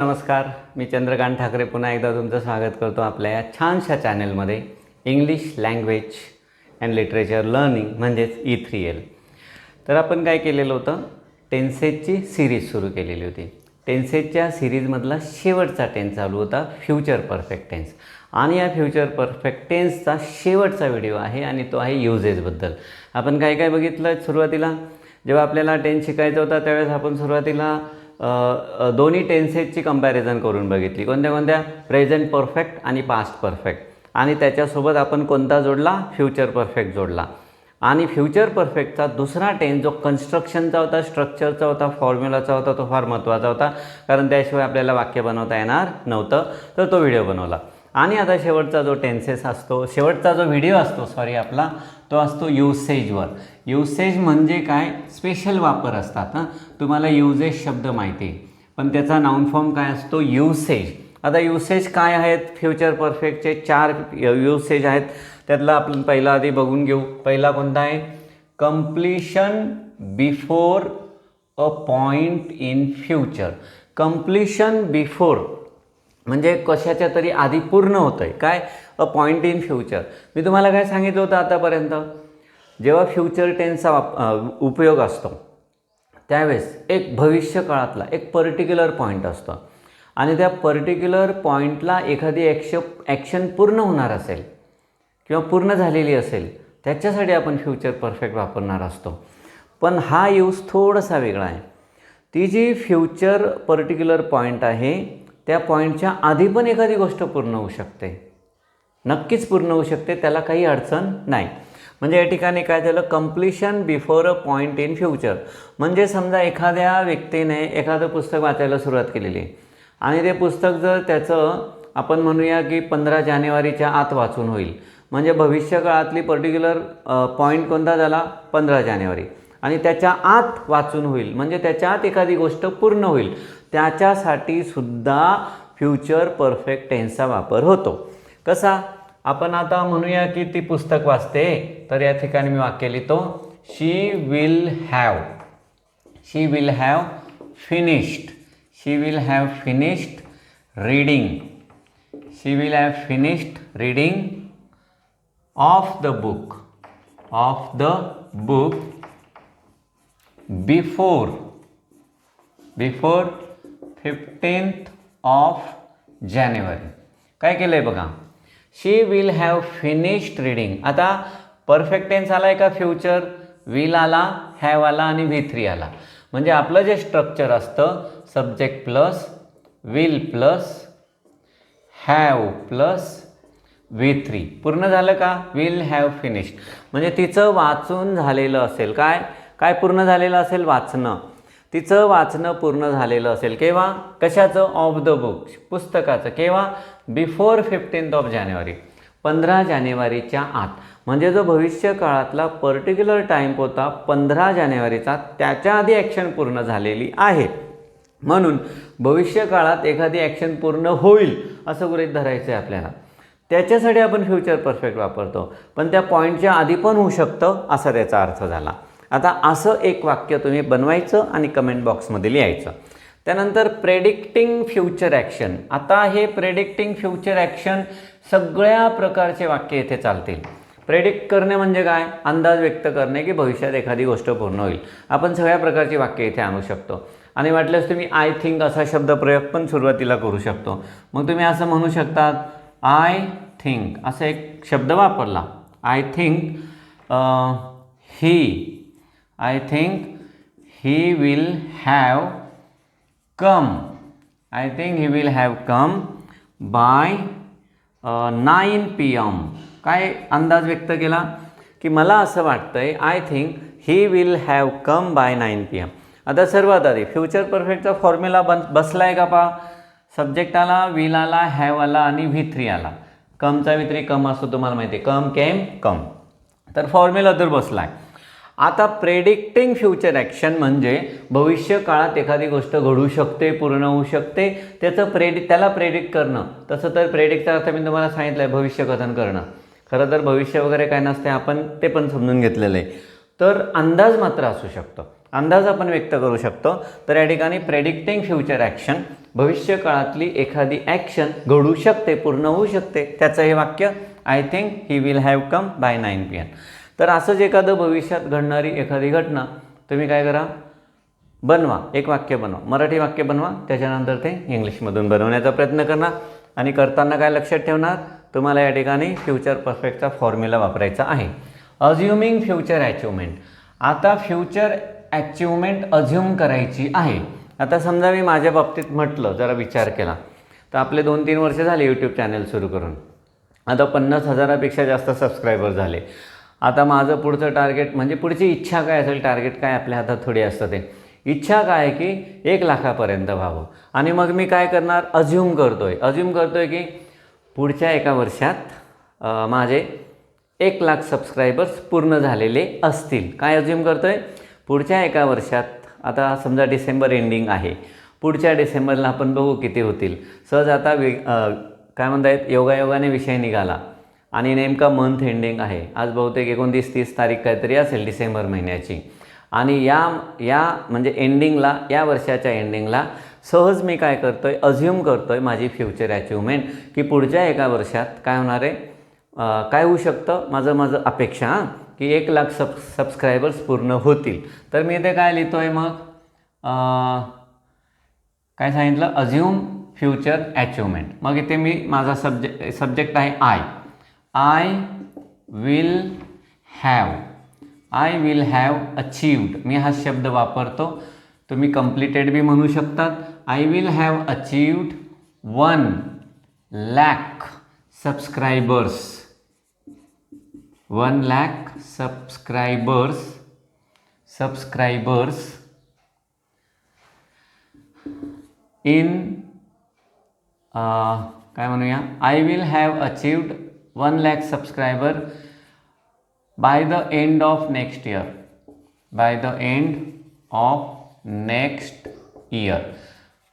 नमस्कार मी चंद्रकांत ठाकरे. पुन्हा एकदा तुमचं स्वागत करतो आपल्या या छानशा चॅनलमध्ये. English language and literature learning म्हणजेच ई थ्री एल तर आपण काय केलेलं होतं? टेन्सेजची सिरीज सुरू केलेली होती. टेन्सेजच्या सिरीजमधला शेवटचा टेन्स चालू होता फ्युचर परफेक्ट टेन्स आणि या फ्युचर परफेक्ट टेन्सचा शेवटचा व्हिडिओ आहे आणि तो आहे युजेसबद्दल आपण काय काय बघितलं सुरुवातीला? जेव्हा आपल्याला टेन्स शिकायचा होता त्यावेळेस आपण सुरुवातीला दोन्ही टेन्सेसची कंपॅरिझन करून बघितली. कोणत्या कोणत्या? प्रेझेंट परफेक्ट आणि पास्ट परफेक्ट आणि त्याच्यासोबत आपण कोणता जोडला? फ्युचर परफेक्ट जोडला. आणि फ्युचर परफेक्टचा दुसरा टेन्स जो कन्स्ट्रक्शनचा होता स्ट्रक्चरचा होता फॉर्म्युलाचा होता तो फार महत्त्वाचा होता. कारण त्याशिवाय आपल्याला वाक्य बनवता येणार नव्हतं. तर तो व्हिडिओ बनवला. आणि आता शेवटचा जो टेन्सेस असतो शेवटचा जो व्हिडिओ असतो सॉरी आपला तो असतो युसेजवर युसेज म्हणजे काय? स्पेशल वापर असतात हां. तुम्हाला युजेज शब्द माहिती आहे. पण त्याचा नाऊन फॉर्म काय असतो? युसेज आता युसेज काय आहेत? फ्युचर परफेक्टचे चार युसेज आहेत. त्यातला आपण पहिला आधी बघून घेऊ. पहिला कोणता आहे? Completion before a point in future completion before म्हणजे कशाच्या तरी आधी पूर्ण होतं आहे काय? अ पॉईंट इन फ्युचर मी तुम्हाला काय सांगितलं होतं आतापर्यंत? जेव्हा फ्युचर टेन्सचा वाप उपयोग असतो त्यावेळेस एक भविष्य काळातला एक पर्टिक्युलर पॉईंट असतो. आणि त्या पर्टिक्युलर पॉईंटला एखादी ॲक्श ॲक्शन पूर्ण होणार असेल किंवा पूर्ण झालेली असेल त्याच्यासाठी आपण फ्युचर परफेक्ट वापरणार असतो. पण हा यूज थोडासा वेगळा आहे. ती जी फ्युचर पर्टिक्युलर पॉईंट आहे त्या पॉईंटच्या आधी पण एखादी गोष्ट पूर्ण होऊ शकते. नक्कीच पूर्ण होऊ शकते त्याला काही अडचण नाही. म्हणजे या ठिकाणी काय झालं? Completion before a point in future म्हणजे समजा एखाद्या व्यक्तीने एखादं पुस्तक वाचायला सुरुवात केलेली. आहे आणि ते पुस्तक जर त्याचं आपण म्हणूया की पंधरा जानेवारीच्या आत वाचून होईल. म्हणजे भविष्यकाळातली पर्टिक्युलर पॉईंट कोणता झाला? पंधरा जानेवारी. आणि त्याच्या आत वाचून होईल. म्हणजे त्याच्या आत एखादी गोष्ट पूर्ण होईल. त्याच्यासाठी सुद्धा फ्युचर परफेक्ट टेन्सचा वापर होतो. कसा? आपण आता म्हणूया की ती पुस्तक वाचते तर या ठिकाणी मी वाक्य लिहितो. She will have she will have finished she will have finished reading she will have finished reading of the book of the book before before fifteenth of January काय केलं आहे बघा? She will have finished reading आता perfect tense आला आहे का future will आला have आला आणि व्ही थ्री आला. म्हणजे आपलं जे स्ट्रक्चर असतं subject plus will plus have plus V three पूर्ण झालं का? विल हॅव फिनिश्ड म्हणजे तिचं वाचून झालेलं असेल. काय? काय पूर्ण झालेलं असेल? वाचणं. तिचं वाचणं पूर्ण झालेलं असेल. केव्हा? कशाचं? ऑफ द बुक पुस्तकाचं. केव्हा? बिफोर फिफ्टीन्थ ऑफ जानेवारी पंधरा जानेवारीच्या आत. म्हणजे जो भविष्य काळातला पर्टिक्युलर टाईम होता पंधरा जानेवारीचा त्याच्या आधी ॲक्शन पूर्ण झालेली आहे. म्हणून भविष्यकाळात एखादी ॲक्शन पूर्ण होईल असं गृहीत धरायचं आहे आपल्याला. त्याच्यासाठी आपण फ्युचर परफेक्ट वापरतो. पण त्या पॉईंटच्या आधी पण होऊ शकतं असा त्याचा अर्थ झाला. आता असं एक वाक्य तुम्ही बनवायचं आणि कमेंट बॉक्समध्ये लिहायचं त्यानंतर प्रेडिक्टिंग फ्युचर ॲक्शन आता हे प्रेडिक्टिंग फ्युचर ॲक्शन सगळ्या प्रकारचे वाक्य इथे चालतील. प्रेडिक्ट करणे म्हणजे काय? अंदाज व्यक्त करणे की भविष्यात एखादी गोष्ट पूर्ण होईल. आपण सगळ्या प्रकारची वाक्य इथे आणू शकतो. आणि वाटल्यास तुम्ही आय थिंक असा शब्दप्रयोग पण सुरुवातीला करू शकतो. मग तुम्ही असं म्हणू शकतात आय थिंक असा एक शब्द वापरला. I think he I think he will have come I think he will have come by nine P M काय अंदाज व्यक्त केला? की मला असं वाटतंय I think he will have come by nine P M आता सर्वात आधी फ्युचर परफेक्टचा फॉर्म्युला बन बसला आहे का पा सब्जेक्ट आला विल आला हॅव आला आणि व्ही थ्री आला. कमचा व्ही थ्री कम असतो तुम्हाला माहिती आहे कम केम कम तर फॉर्म्युला तर बसला आहे आता प्रेडिक्टिंग फ्युचर ॲक्शन म्हणजे भविष्य काळात एखादी गोष्ट घडू शकते पूर्ण होऊ शकते त्याचं प्रेडिक त्याला प्रेडिक्ट करणं. तसं तर प्रेडिक्टचा अर्थ मी तुम्हाला सांगितलं आहे भविष्यकथन करणं. खरं तर भविष्य वगैरे काय नसते आपण ते पण समजून घेतलेलं आहे. तर अंदाज मात्र असू शकतो. अंदाज आपण व्यक्त करू शकतो. तर या ठिकाणी प्रेडिक्टिंग फ्युचर ॲक्शन भविष्यकाळातली एखादी ॲक्शन घडू शकते पूर्ण होऊ शकते त्याचं हे वाक्य I think he will have come by nine P M तर असंच एखादं भविष्यात घडणारी एखादी घटना तुम्ही काय करा? बनवा एक वाक्य बनवा. मराठी वाक्य बनवा त्याच्यानंतर ते इंग्लिशमधून बनवण्याचा प्रयत्न करणार आणि करताना काय लक्षात ठेवणार? तुम्हाला या ठिकाणी फ्युचर परफेक्टचा फॉर्म्युला वापरायचा आहे. अज्युमिंग फ्युचर अचिव्हमेंट आता फ्युचर अचिव्हमेंट अज्युम करायची आहे. आता समजा मी माझ्या बाबतीत म्हटलं जरा विचार केला. तर आपले दोन तीन वर्ष झाले यूट्यूब चॅनल सुरू करून. आता पन्नास हजारापेक्षा जास्त सबस्क्रायबर झाले. आता माझं पुढचं टार्गेट म्हणजे पुढची इच्छा काय असेल टार्गेट काय आपल्या हातात थोडी असतं ते. इच्छा काय आहे की एक लाखापर्यंत व्हावं. आणि मग मी काय करणार? अज्युम करतो आहे अज्युम करतो आहे की पुढच्या एका वर्षात माझे एक लाख सबस्क्रायबर्स पूर्ण झालेले असतील. काय अज्युम करतो आहे पुढच्या एका वर्षात आता समजा डिसेंबर एंडिंग आहे. पुढच्या डिसेंबरला आपण बघू किती होतील. सहज आता वे काय काय म्हणतायत? योगायोगाने विषय निघाला. आणि नेमका मंथ एंडिंग आहे. आज बहुतेक एकोणतीस तीस तारीख काहीतरी असेल डिसेंबर महिन्याची. आणि या या म्हणजे एंडिंगला या वर्षाच्या एंडिंगला सहज मी काय करतो आहे अझ्युम करतो आहे माझी फ्युचर अचिव्हमेंट की पुढच्या एका वर्षात काय होणार आहे? काय होऊ शकतं? माझं माझं अपेक्षा हां की एक लाख सब सबस्क्रायबर्स पूर्ण होतील. तर मी इथे काय लिहितो आहे मग काय सांगितलं? अझ्युम फ्युचर अचिव्हमेंट मग इथे मी माझा सब्जेक्ट सब्जेक्ट आहे I I will have I will have achieved मी हा शब्द वापरतो. तुम्ही कम्प्लिटेड बी म्हणू शकतात. I will have achieved one lakh subscribers one lakh subscribers subscribers in काय म्हणूया? I will have achieved one lakh subscriber by the end of next year by the end of next year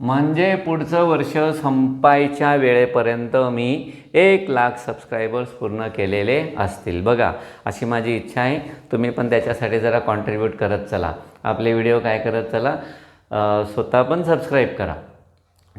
म्हणजे पुढचं वर्ष संपायच्या वेळेपर्यंत मी एक lakh subscribers पूर्ण केलेले असतील. बघा अशी माझी इच्छा आहे. तुम्ही पण त्याच्यासाठी जरा कॉन्ट्रीब्यूट करत चला. आपले व्हिडिओ काय करत चला? स्वतः पण सबस्क्राईब करा.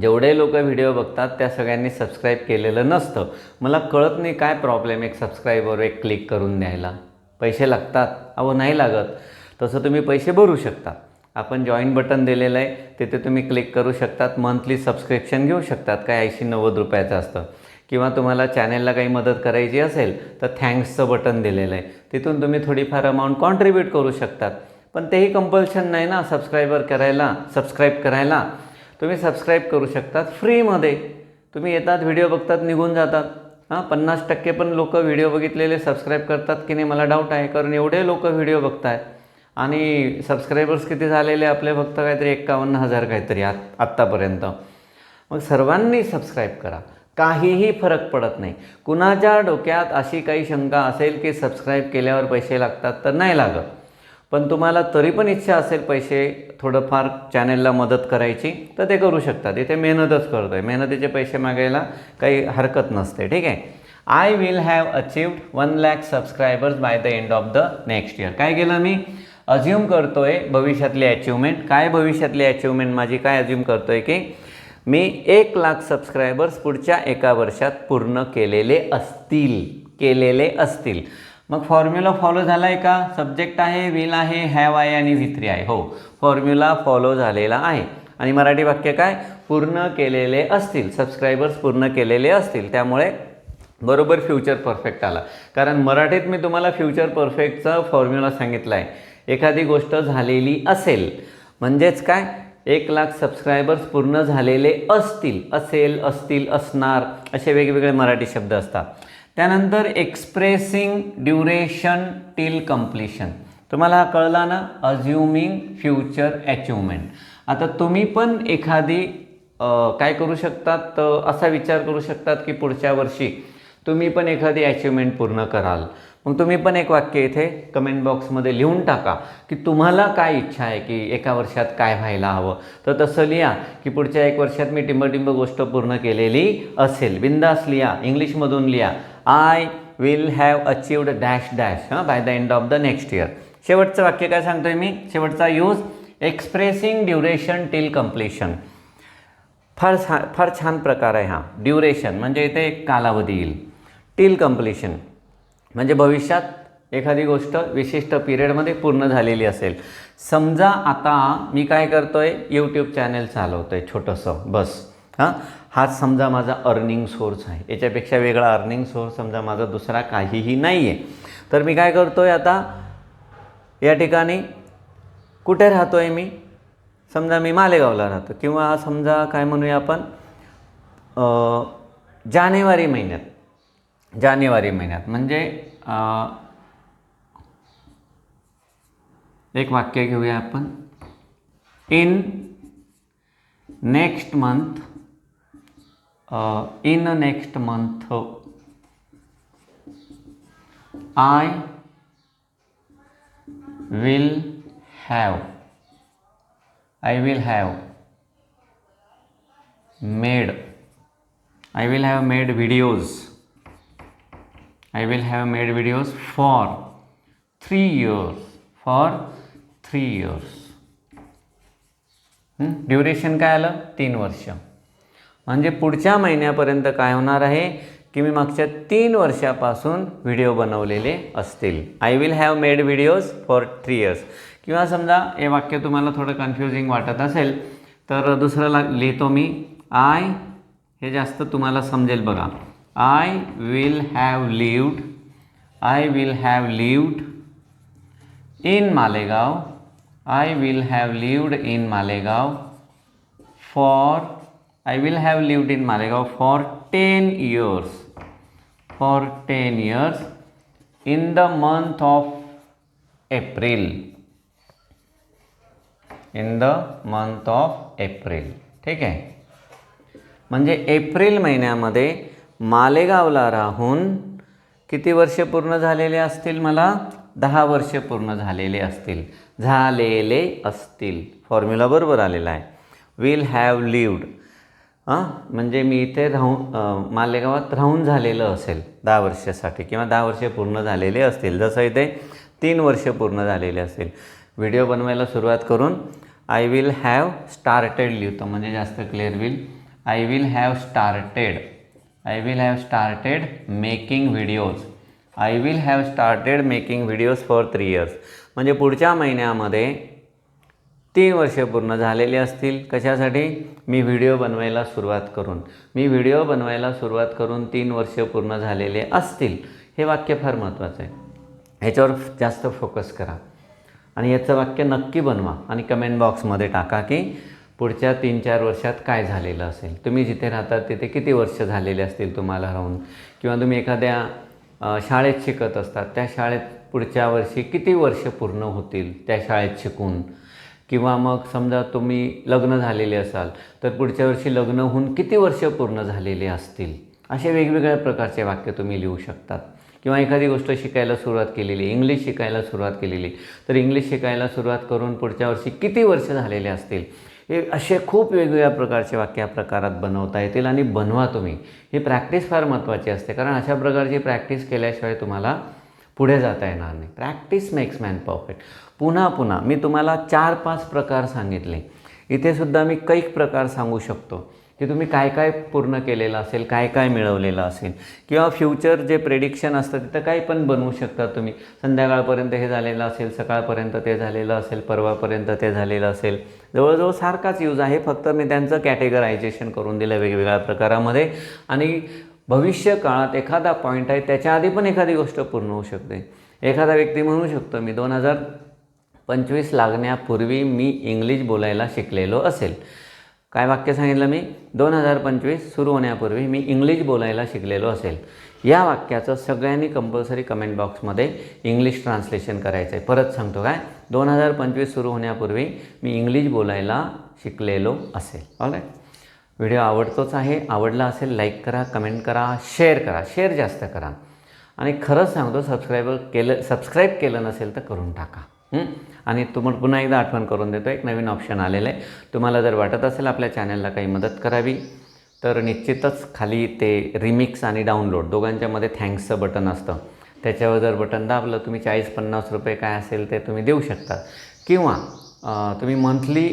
जेवढे लोक व्हिडिओ बघतात त्या सगळ्यांनी सबस्क्राईब केलेलं नसतं. मला कळत नाही काय प्रॉब्लेम एक सबस्क्राईबवर एक क्लिक करून द्यायला. पैसे लागतात? अहो नाही लागत. तसं तुम्ही पैसे भरू शकता. आपण जॉईन बटन दिलेलं आहे तिथे तुम्ही क्लिक करू शकतात. मंथली सबस्क्रिप्शन घेऊ शकतात. काय ऐंशी नव्वद रुपयाचं असतं. किंवा तुम्हाला चॅनेलला काही मदत करायची असेल तर थँक्सचं बटन दिलेलं आहे. तिथून तुम्ही थोडीफार अमाऊंट कॉन्ट्रीब्यूट करू शकतात. पण तेही कंपल्शन नाही ना सबस्क्रायबर करायला सबस्क्राईब करायला. तुम्ही सबस्क्राईब करू शकतात. फ्रीमध्ये तुम्ही येतात व्हिडिओ बघतात निघून जातात. हां पन्नास टक्के पण लोक व्हिडिओ बघितलेले सबस्क्राईब करतात की नाही मला डाऊट आहे कारण एवढे लोक व्हिडिओ बघतायत आणि सबस्क्रायबर्स किती झालेले आपले फक्त काहीतरी एक्कावन्न हजार काहीतरी आत आत्तापर्यंत. मग सर्वांनी सबस्क्राईब करा. काहीही फरक पडत नाही. कुणाच्या डोक्यात अशी काही शंका असेल की सबस्क्राईब केल्यावर पैसे लागतात तर नाही लागत. पण तुम्हाला तरी पण इच्छा असेल पैसे थोडंफार चॅनेलला मदत करायची तर ते करू शकतात. इथे मेहनतच करतो आहे मेहनतीचे पैसे मागायला काही हरकत नसते ठीक आहे? I will have achieved one lakh subscribers by the end of the next year काय केलं मी? अज्युम करतोय भविष्यातली अचिव्हमेंट काय भविष्यातली अचिव्हमेंट माझी? काय अज्युम करतोय की मी एक लाख सबस्क्रायबर्स पुढच्या एका वर्षात पूर्ण केलेले असतील. केलेले असतील. मग फॉर्म्युला फॉलो झाला आहे का? सब्जेक्ट आहे विल आहे हॅव आहे आणि व्ही थ्री आहे. हो फॉर्म्युला फॉलो झालेला आहे. आणि मराठी वाक्य काय? पूर्ण केलेले असतील. सबस्क्रायबर्स पूर्ण केलेले असतील. त्यामुळे बरोबर फ्युचर परफेक्ट आला. कारण मराठीत मी तुम्हाला फ्युचर परफेक्टचा फॉर्म्युला सांगितला आहे एखादी गोष्ट झालेली असेल म्हणजेच काय? एक लाख सबस्क्रायबर्स पूर्ण झालेले असतील असेल असतील असणार असे वेगवेगळे मराठी शब्द असतात. त्यानंतर एक्सप्रेसिंग ड्युरेशन टिल कम्प्लिशन तुम्हाला हा कळला ना? अज्युमिंग फ्युचर अचिव्हमेंट आता तुम्ही पण एखादी काय करू शकतात? असा विचार करू शकतात की पुढच्या वर्षी तुम्ही पण एखादी अचिव्हमेंट पूर्ण कराल. मग तुम्ही पण एक वाक्य इथे कमेंट बॉक्समध्ये लिहून टाका की तुम्हाला काय इच्छा आहे की एका वर्षात काय व्हायला हवं? तर तसं लिहा की पुढच्या एक वर्षात मी टिंबटिंब गोष्ट पूर्ण केलेली असेल. बिंदास लिहा. इंग्लिशमधून लिहा. I will have achieved dash dash हां by the end of the next year शेवटचं वाक्य काय सांगतोय मी? शेवटचा use expressing duration till completion for छा फार छान प्रकार आहे हा. ड्युरेशन म्हणजे इथे एक कालावधी येईल. टिल कम्प्लिशन म्हणजे भविष्यात एखादी गोष्ट विशिष्ट पिरियडमध्ये पूर्ण झालेली असेल. समजा आता मी काय करतो आहे यूट्यूब चॅनल चालवतो आहे छोटंसं बस. हां? हाच समजा माझा अर्निंग सोर्स आहे. याच्यापेक्षा वेगळा अर्निंग सोर्स समजा माझा दुसरा काहीही नाही आहे तर मी काय करतो आहे आता? या ठिकाणी कुठे राहतो आहे मी? समजा मी मालेगावला राहतो. किंवा समजा काय म्हणूया आपण? जानेवारी महिन्यात. जानेवारी महिन्यात. म्हणजे एक वाक्य घेऊया आपण. In next month in next month I will have I will have made I will have made videos I will have made videos for 3 years for 3 years duration काय आलं तीन वर्ष म्हणजे पुढच्या महिन्यापर्यंत काय होणार आहे की मी मागच्या तीन वर्षापासून व्हिडिओ बनवलेले असतील. I will have made videos for three years किंवा समजा हे वाक्य तुम्हाला थोडं कन्फ्युजिंग वाटत असेल तर दुसरं ला लिहितो मी. आय हे जास्त तुम्हाला समजेल बघा. I will have lived I will have lived in Malegaon. I will have lived in Malegaon for I will have lived in Malegaon for ten years for ten years in the month of April in the month of April ठीक आहे? म्हणजे April महिन्यामध्ये मालेगावला राहून किती वर्ष पूर्ण झालेले असतील मला? दहा वर्ष पूर्ण झालेले असतील. झालेले असतील. फॉर्म्युला बरोबर आलेला आहे. विल हॅव लिव्ड हां? म्हणजे मी इथे राहून मालेगावात राहून झालेलं असेल दहा वर्षासाठी किंवा दहा वर्षे पूर्ण झालेले असतील. जसं इथे तीन वर्ष पूर्ण झालेले असतील. व्हिडिओ बनवायला सुरुवात करून आय विल हॅव स्टार्टेड लिहितो. म्हणजे जास्त clear will I will have started I will have started making videos I will have started making videos for three years म्हणजे पुढच्या महिन्यामध्ये तीन वर्ष पूर्ण झालेली असतील. कशासाठी? मी व्हिडिओ बनवायला सुरुवात करून. मी व्हिडिओ बनवायला सुरुवात करून तीन वर्ष पूर्ण झालेले असतील. हे वाक्य फार महत्त्वाचं आहे. ह्याच्यावर जास्त फोकस करा. आणि याचं वाक्य नक्की बनवा आणि कमेंट बॉक्समध्ये टाका की पुढच्या तीन चार वर्षात काय झालेलं असेल. तुम्ही जिथे राहतात तिथे किती वर्ष झालेले असतील तुम्हाला राहून? किंवा तुम्ही एखाद्या शाळेत शिकत असतात. त्या शाळेत पुढच्या वर्षी किती वर्ष पूर्ण होतील? त्या शाळेत शिकून. किंवा मग समजा तुम्ही लग्न झालेले असाल तर पुढच्या वर्षी लग्न होऊन किती वर्ष पूर्ण झालेले असतील? असे वेगवेगळ्या प्रकारचे वाक्य तुम्ही लिहू शकतात. किंवा एखादी गोष्ट शिकायला सुरुवात केलेली इंग्लिश शिकायला सुरुवात केलेली तर इंग्लिश शिकायला सुरुवात करून पुढच्या वर्षी किती वर्ष झालेले असतील? हे असे खूप वेगवेगळ्या प्रकारचे वाक्य या प्रकारात बनवता येतील आणि बनवा तुम्ही. ही प्रॅक्टिस फार महत्त्वाची असते कारण अशा प्रकारची प्रॅक्टिस केल्याशिवाय तुम्हाला पुढे जाता येणार नाही. प्रॅक्टिस मेक्स मॅन परफेक्ट पुन्हा पुन्हा मी तुम्हाला चार पाच प्रकार सांगितले. इथे सुद्धा मी कैक प्रकार सांगू शकतो. की तुम्ही काय काय पूर्ण केलेलं असेल काय काय मिळवलेलं असेल किंवा फ्युचर जे प्रेडिक्शन असतं तिथं काही पण बनवू शकता तुम्ही. संध्याकाळपर्यंत हे झालेलं असेल सकाळपर्यंत ते झालेलं असेल परवापर्यंत ते झालेलं असेल. जवळजवळ सारखाच यूज आहे. फक्त मी त्यांचं कॅटेगरायझेशन करून दिलं वेगवेगळ्या प्रकारामध्ये. आणि भविष्य काळात एखादा पॉईंट आहे त्याच्या आधी पण एखादी गोष्ट पूर्ण होऊ शकते. एखादा व्यक्ती म्हणू शकतो मी दोन हजार पंचवीस लागण्यापूर्वी मी इंग्लिश बोलायला शिकलेलो असेल. काय वाक्य सांगितलं मी? दोन हजार पंचवीस सुरू होण्यापूर्वी मी इंग्लिश बोलायला शिकलेलो असेल. या वाक्याचं सगळ्यांनी कंपल्सरी कमेंट बॉक्समध्ये इंग्लिश ट्रान्सलेशन करायचं आहे परत सांगतो काय? दोन हजार पंचवीस सुरू होण्यापूर्वी मी इंग्लिश बोलायला शिकलेलो असेल. ऑल व्हिडिओ आवडतोच आहे. आवडला असेल लाईक करा कमेंट करा शेअर करा. शेअर जास्त करा. आणि खरंच सांगतो सबस्क्रायबर केलं सबस्क्राईब केलं नसेल तर करून टाका. आणि तुम्हाला पुन्हा एकदा आठवण करून देतो एक नवीन ऑप्शन आलेलं आहे. तुम्हाला जर वाटत असेल आपल्या चॅनलला काही मदत करावी तर निश्चितच खाली ते रिमिक्स आणि डाउनलोड दोघांच्यामध्ये थँक्सचं बटन असतं. त्याच्यावर जर बटन दाबलं तुम्ही चाळीस पन्नास रुपये काय असेल ते तुम्ही देऊ शकता. किंवा तुम्ही मंथली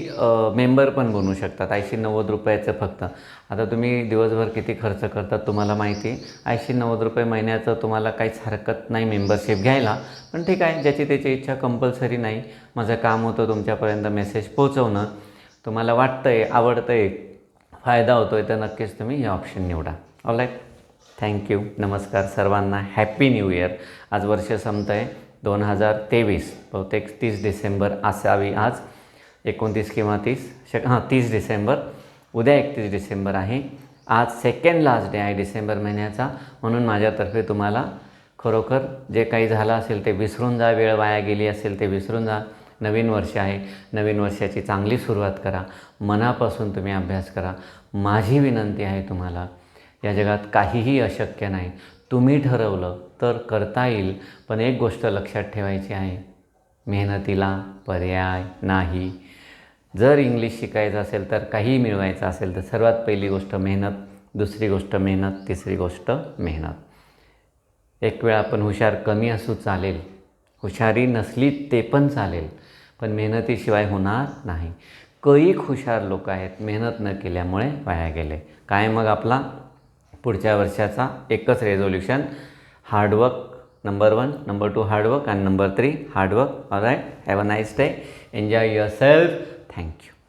मेंबर पण बनू शकतात. ऐंशी नव्वद रुपयाचं फक्त. आता तुम्ही दिवसभर किती खर्च करतात तुम्हाला माहिती? आहे ऐंशी नव्वद रुपये महिन्याचं तुम्हाला काहीच हरकत नाही मेंबरशिप घ्यायला. पण ठीक आहे ज्याची त्याची इच्छा कंपल्सरी नाही. माझं काम होतं तुमच्यापर्यंत मेसेज पोहोचवणं. तुम्हाला वाटतं आहे आवडतं आहे फायदा होतो आहे तर नक्कीच तुम्ही हे ऑप्शन निवडा. ऑलराईट थँक्यू नमस्कार सर्वांना. हॅपी न्यू इयर आज वर्ष संपतं आहे दोन हजार तेवीस बहुतेक तीस डिसेंबर असावी आज एकोणतीस किंवा तीस शक हां तीस डिसेंबर उद्या एकतीस डिसेंबर आहे. आज सेकंड लास्ट डे आहे डिसेंबर महिन्याचा. म्हणून माझ्यातर्फे तुम्हाला खरोखर जे काही झालं असेल ते विसरून जा वेळ वाया गेली असेल ते विसरून जा. नवीन वर्ष आहे. नवीन वर्षाची चांगली सुरुवात करा. मनापासून तुम्ही अभ्यास करा. माझी विनंती आहे तुम्हाला या जगात काहीही अशक्य नाही. तुम्ही ठरवलं तर करता येईल पण एक गोष्ट लक्षात ठेवायची आहे. मेहनतीला पर्याय नाही. जर इंग्लिश शिकायचं असेल तर काही मिळवायचं असेल तर सर्वात पहिली गोष्ट मेहनत दुसरी गोष्ट मेहनत तिसरी गोष्ट मेहनत. एक वेळ आपण हुशार कमी असू चालेल. हुशारी नसली ते पण चालेल पण मेहनतीशिवाय होणार नाही. कैक हुशार लोक आहेत मेहनत न केल्यामुळे वाया गेले. काय मग आपला? पुढच्या वर्षाचा एकच resolution hard work number one number two hard work and number three hard work all right have a nice day enjoy yourself thank you